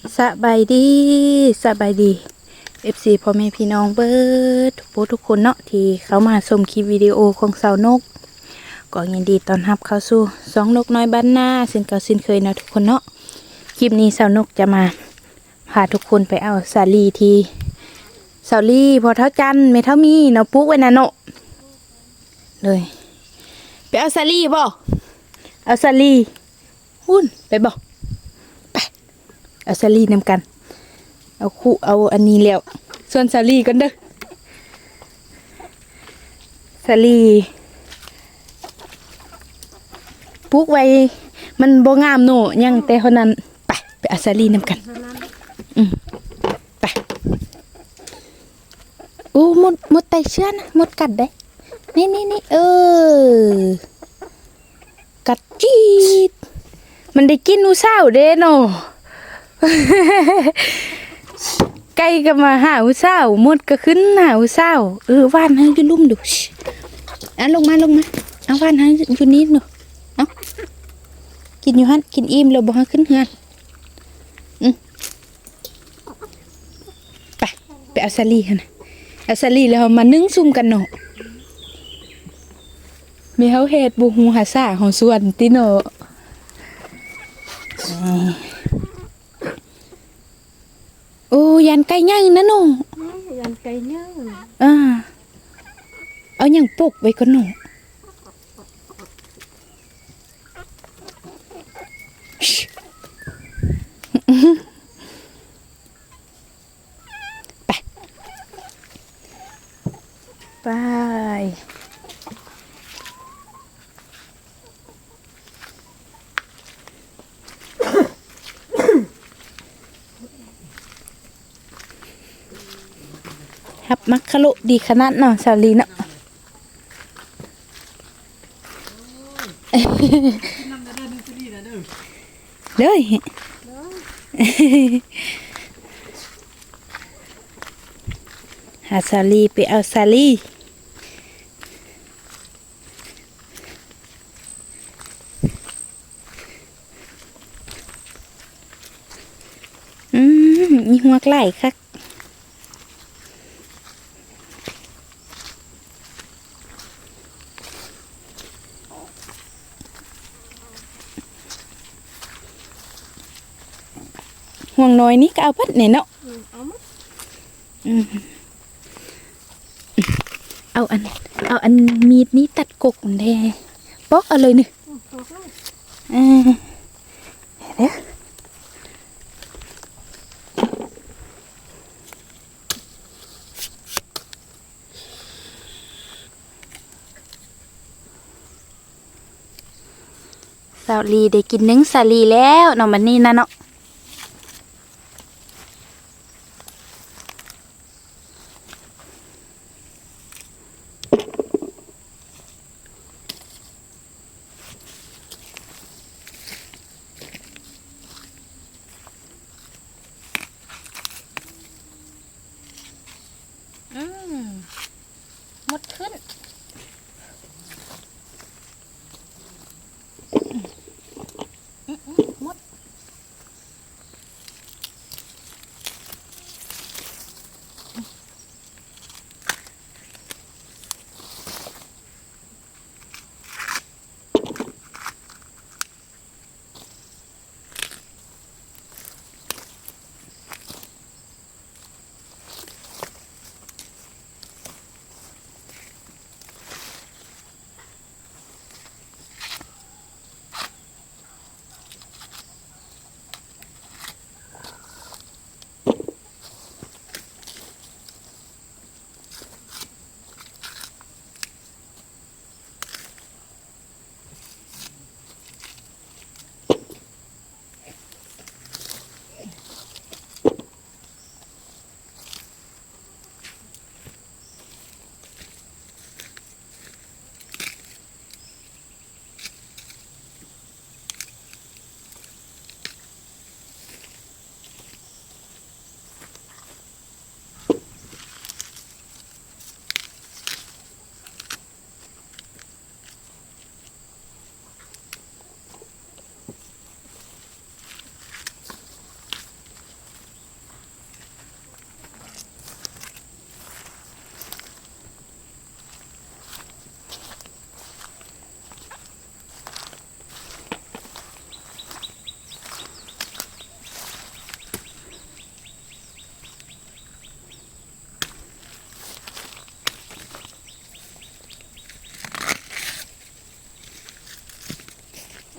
สบายดีสบายดี FC พ่อแม่พี่น้องเบิร์ดทุกทุกคนเนาะที่เขามาชมคลิปวิดีโอของสาวนกก็ยินดีต้อนรับเข้าสู่สองนกน้อยบ้านหน้าซึ่งเก่าสิ้นเคยนะทุกคนเนาะคลิปนี้สาวนกจะมาพาทุกคนไปเอาสาลีทีสาลีพอเท่าจันเมเท่ามีเนาะปุ๊กไว้นะเนาะเลยไปเอาสาลีบ่เอาสาลีหุ่นไปบ่ เอาซาลี่นำกัน เอาคู่เอาอันนี้แล้ว ส่วนซาลี่กันเด้อซาลี่ปลูกไว้ มันบ่งามโนยังแต่เท่านั้นไปไปเอาซาลี่นำกันอืมไปโอ้มดมดไตเชื้อนะมดกัดได้นี่นี่นี่เออ กัดจีดมันได้กินอูเศร้าเด้เนาะ ไก่ก็มาหาอุเศร้ามดก็ขึ้นหาอุเศร้าเออว่านให้ยู่ลุ่มดูอะลงมาลงมาเอาว่านให้ยู่นี่หนูเอากินอยู่ฮันกินอิ่มแล้วบ่ให้ขึ้นเฮือนอืมไปไปเอาซาลี่หั่นะเอาซาลี่แล้วเอามานึ่งซุ่มกันเนาะมีเฮาเฮ็ดบ่ฮู้หาซ่าของส่วนติเนาะ โอ้ ยันไก่ย่างนะหนูยันไก่ย่างอ่าเอาอย่างปกไว้ก่อนหนูชิไปไปครับ มักคลุดีขนาดเนาะสาลีเนาะเลยหาซาลีไปเอาซาลีอืมมีหัวไก่คัก น้อยนี่ก็เอาพัดเนี่ยเนาะเอามาเอาอัน เอาอันมีดนี้ตัดกกมันแดปอกเอาเลยนี่ตอกเลยอ่าเดี๋ยวสาวลีได้กินนึ่งสาลีแล้วเนาะมันนี่นะเนาะ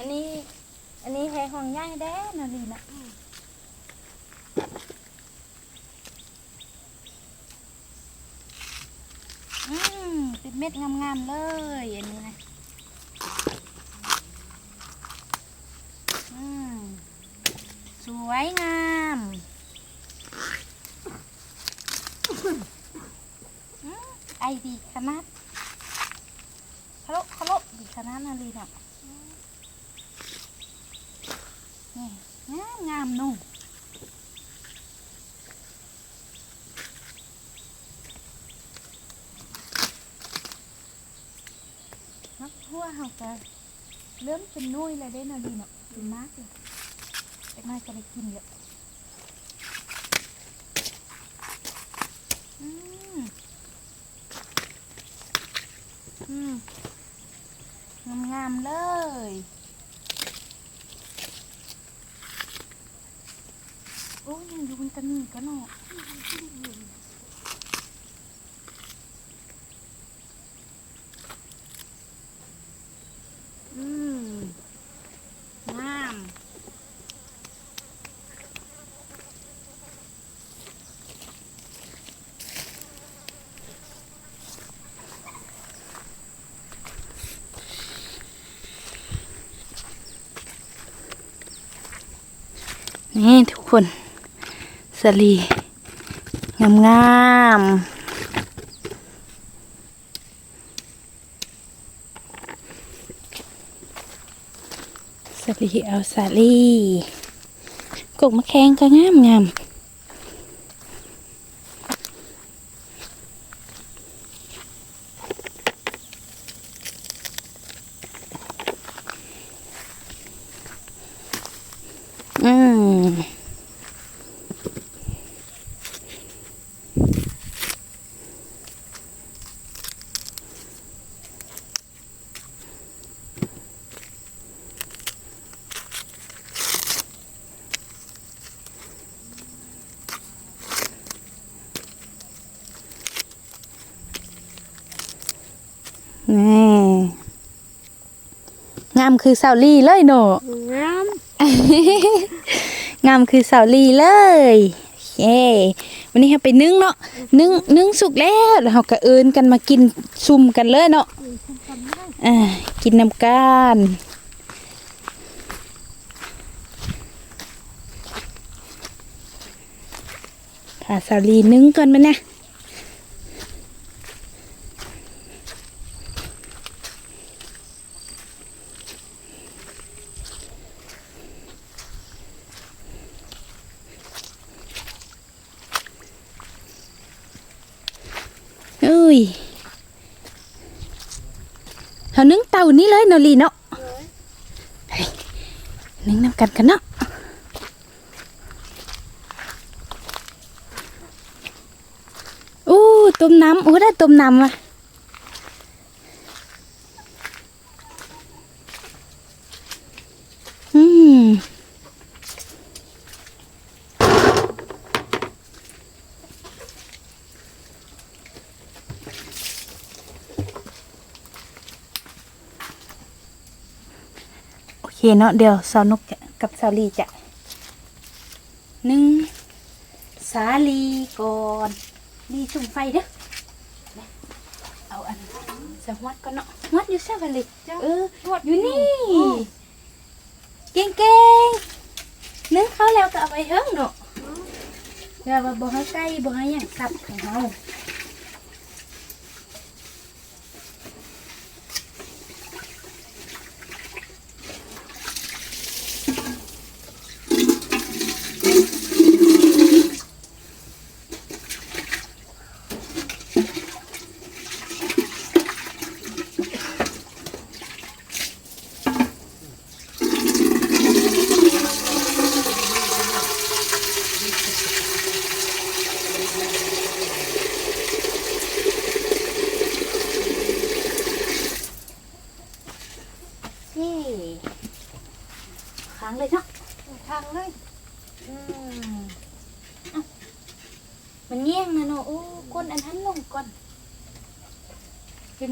ันนี้ อันนี้แหงหองใหญ่แด้นาลีนะอืมเป็นเม็ดงามๆเลยอันนี้นะอืมสวยงามอืมไอดีขนาดคาโลคาโลดีขนาดนาลีน่ะ นี่ งามงามนุ่มมักทั่วเฮาก็เริ่มเป็นนุ่ยเลยได้นาดีเนาะเป็นมากเลยแต่น้อยก็ได้กินเลยอืมอืมงามๆเลย โอ้ยยังอยู่บนตะนีก็เนาะอืมงามนี่ทุกคน สลีงามงามสลีเอาสาลีกกมะแขงก็งามงามอืม นี่ งามคือสาวลีเลยเนอะงามงามคือสาวลีเลยเย้วันนี้เราไปนึ่งเนาะนึ่งนึ่งสุกแล้วแล้วเราก็เอินกันมากินซุ่มกันเลยเนาะอืมฉันทำได้อ่ากินน้ำกันค่ะสาวลีนึ่งก่อนไหมนะ ยเขานึ่งเต่านี่เลยนอลีเนาะนึ่งน้ำกันกันเนาะอู้ต้มน้ำโอ้ได้ต้มน้ำว่ะอืมโอ เคเนาะเดี๋ยวสาวนกจะกับสาวลีจะหนึ่งสาลีก่อนลีจุ่มไฟเด้อเอาอันสะฮวัดก่อนเนาะฮวัดอยู่ซะบัดเลยเออนวดอยู่นี่ เก่งเก่งๆนึ่งเขาแล้วก็เอาไปเฮิงเนาะเดี๋ยวว่าบ่ให้ใกล้บ่ให้หยังสับของเฮา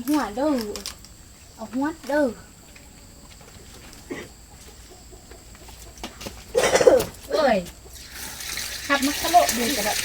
หัวเด้อเอาหัวเด้อเอ้ยขับมักทโลดูกันแล้ว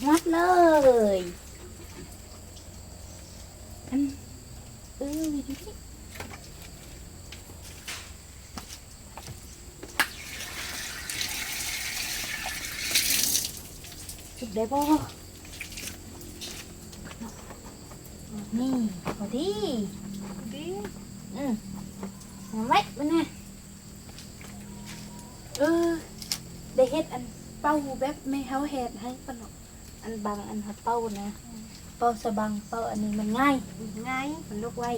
เต็มหัดเลยอันเออวิธีนี้จุดได้บ่นี่พอดีดีอืมเอาไว้มันน่ะเออได้เฮ็ดอันเป้าแบบไม่เฮาเฮ็ดให้ปะเนาะอั นบางอันหัดเป้านะ เป้าสะบังเป้าอันนี้มันง่าย ง่ายมันลุกไว้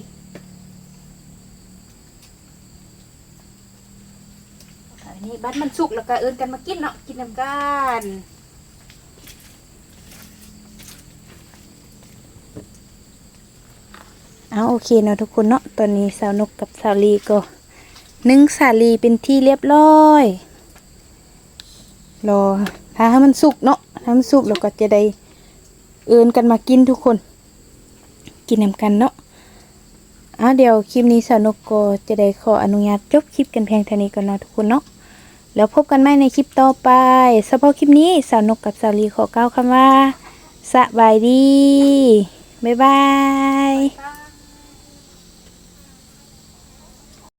อันนี้บัดมันสุกแล้วก็เอิ้นกันมากินเนาะกินนำกันเอาโอเคเนาะทุกคนเนาะตอนนี้สาวนกกับสาวลีก็นึ่งสาลีเป็นที่เรียบร้อย รอถ้าให้มันสุกเนาะถ้ามันสุกเราก็จะได้เอินกันมากินทุกคน กินนำกันเนาะอะเดี๋ยวคลิปนี้สาวนกก็จะได้ขออนุญาตจบคลิปกันเพียงเท่านี้ก่อนเนาะทุกคนเนาะแล้วพบกันใหม่ในคลิปต่อไปสำหรับคลิปนี้สาวนกกับสาวลีขอกล่าวคำว่าสบายดี บ๊ายบายตา